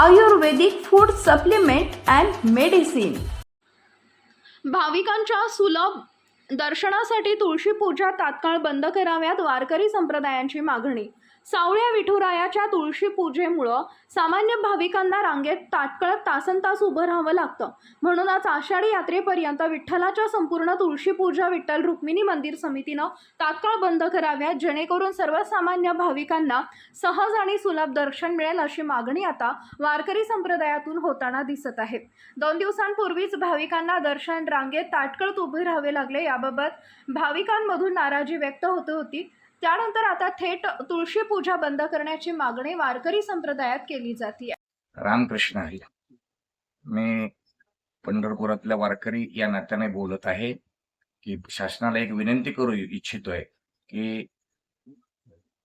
Ayurvedic food supplement and medicine. भाविकांच्या सुलभ दर्शनासाठी तुळशी पूजा तात्काळ बंद कराव्यात वारकरी संप्रदायांची मागणी सावळ्या विठुरायाच्या तुळशी पूजेमुळं सामान्य भाविकांना रांगेत ताटकळत तासन तास उभं राहावं लागतं. म्हणूनच आषाढी यात्रेपर्यंत विठ्ठलाच्या संपूर्ण तुळशी पूजा विठ्ठल रुक्मिणी मंदिर समितीनं तात्काळ बंद कराव्यात जेणेकरून सर्वसामान्य भाविकांना सहज आणि सुलभ दर्शन मिळेल अशी मागणी आता वारकरी संप्रदायातून होताना दिसत आहे. दोन दिवसांपूर्वीच भाविकांना दर्शन रांगेत ताटकळत उभे राहावे लागले. याबाबत भाविकांमधून नाराजी व्यक्त होत होती. त्यानंतर आता थेट तुळशी पूजा बंद करण्याची मागणी वारकरी संप्रदायात केली जाते रामकृष्ण हरी मी पंढरपुरातल्या वारकरी या नात्याने बोलत आहे की शासनाला एक विनंती करू इच्छितोय की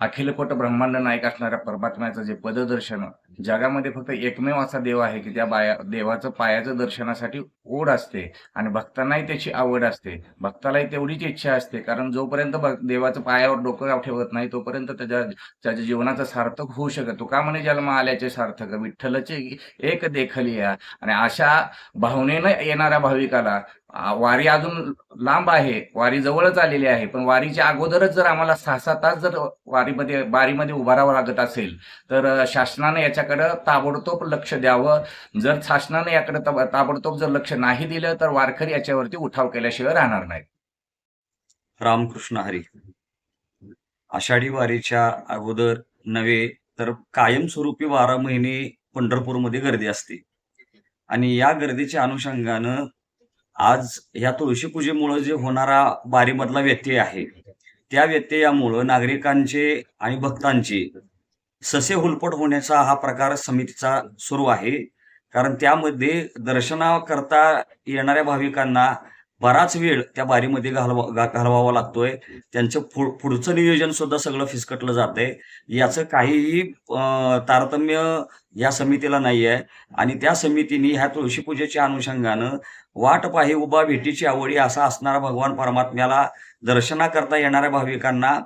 अखिलकोट ब्रह्मांड नायक असणाऱ्या परमात्म्याचं जे पददर्शन जगामध्ये फक्त एकमेव असा देव आहे की त्या बाया देवाचं पायाचं दर्शनासाठी ओढ असते आणि भक्तांनाही त्याची आवड असते. भक्तालाही तेवढीच इच्छा असते. कारण जोपर्यंत देवाचं पायावर डोकं ठेवत नाही तोपर्यंत त्याच्या त्याच्या जीवनाचं सार्थक होऊ शकत का म्हणे जन्म आल्याचे सार्थक विठ्ठलचे एक देखली या. आणि अशा भावनेनं येणाऱ्या भाविकाला वारी अजून लांब आहे वारी जवळच आलेली आहे पण वारीच्या अगोदरच जर आम्हाला सहा सात तास जर वारीमध्ये बारीमध्ये उभा राहावं लागत असेल तर शासनानं याच्याकडं ताबडतोब लक्ष द्यावं. जर शासनानं याकडे ताबडतोब जर लक्ष नाही दिलं तर वारकरी याच्यावरती उठाव केल्याशिवाय राहणार नाही रामकृष्ण हरी. आषाढी वारीच्या अगोदर नव्हे तर कायमस्वरूपी बारा महिने पंढरपूरमध्ये गर्दी असते. आणि या गर्दीच्या अनुषंगानं आज या तुळशी पूजेमुळे जे होणारा बारीमधला व्यत्यय आहे त्या व्यत्ययामुळं नागरिकांचे आणि भक्तांचे ससे हुलपट होण्याचा हा प्रकार समितीचा सुरू आहे. कारण त्यामध्ये दर्शनाकरता येणाऱ्या भाविकांना बराच वेळ त्या बारीमध्ये घालवा घा- घालवावा लागतोय. त्यांचं पुढचं नियोजन सुद्धा सगळं फिसकटलं जातंय. याचं काहीही तारतम्य या समितीला नाही आहे आणि त्या समितीने ह्या तुळशी पूजेच्या अनुषंगानं वाट पाही उभा भेटीची आवडी असा असणारा भगवान परमात्म्याला दर्शनाकरता येणाऱ्या भाविकांना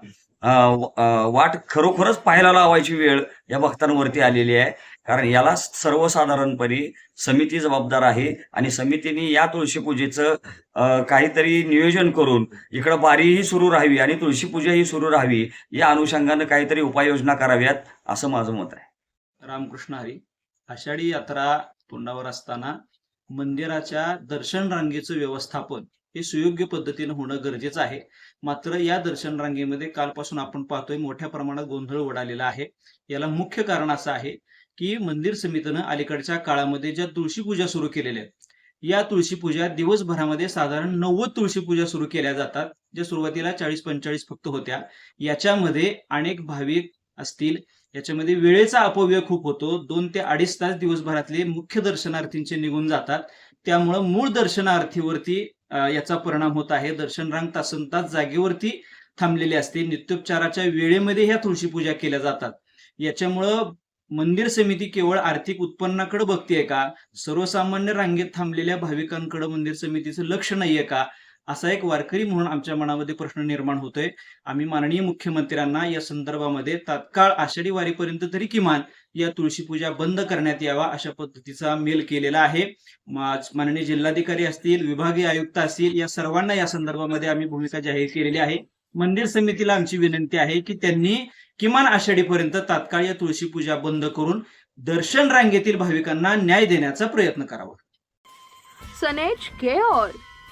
वाट खरोखरच पाहायला लावायची वेळ या भक्तांवरती आलेली आहे. कारण याला सर्वसाधारणपणे समिती जबाबदार आहे आणि समितीने या तुळशी पूजेचं काहीतरी नियोजन करून इकडं बारीही सुरू राहावी आणि तुळशी पूजाही सुरू राहावी या अनुषंगानं काहीतरी उपाययोजना कराव्यात असं माझं मत आहे. रामकृष्ण हरी आषाढी यात्रा तोंडावर असताना मंदिराच्या दर्शन रांगेचं व्यवस्थापन हे सुयोग्य पद्धतीनं होणं गरजेचं आहे. मात्र या दर्शन रांगेमध्ये कालपासून आपण पाहतोय मोठ्या प्रमाणात गोंधळ उडालेला आहे. याला मुख्य कारण असं आहे की मंदिर समितीनं अलीकडच्या काळामध्ये ज्या तुळशी पूजा सुरू केलेल्या आहेत या तुळशी पूजा दिवसभरामध्ये साधारण नव्वद तुळशी पूजा सुरू केल्या जातात. ज्या सुरुवातीला चाळीस पंचेचाळीस फक्त होत्या. याच्यामध्ये अनेक भाविक असतील. याच्यामध्ये वेळेचा अपव्यय खूप होतो. दोन ते अडीच तास दिवसभरातले मुख्य दर्शनार्थींचे निघून जातात. त्यामुळं मूळ दर्शनार्थीवरती याचा परिणाम होत आहे. दर्शन रांग तासन तास जागेवरती थांबलेली असते. नित्योपचाराच्या वेळेमध्ये ह्या तुळशी पूजा केल्या जातात. याच्यामुळं मंदिर समिती केवळ आर्थिक उत्पन्नाकडे बघतेय का? सर्वसामान्य रांगेत थांबलेल्या भाविकांकडे मंदिर समितीचं लक्ष नाहीये का? असा एक वारकरी म्हणून आमच्या मनामध्ये प्रश्न निर्माण होतोय. आम्ही माननीय मुख्यमंत्र्यांना या संदर्भामध्ये तात्काळ आषाढी वारीपर्यंत तरी किमान या तुळशी पूजा बंद करण्यात यावा अशा पद्धतीचा मेल केलेला आहे. माननीय जिल्हाधिकारी असतील विभागीय आयुक्त असतील या सर्वांना या संदर्भामध्ये आम्ही भूमिका जाहीर केलेली आहे. मंदिर समितीला आमची विनंती आहे की त्यांनी किमान आषाढीपर्यंत तात्काळ या तुळशी पूजा बंद करून दर्शन रांगेतील भाविकांना न्याय देण्याचा प्रयत्न करावा. सनेज care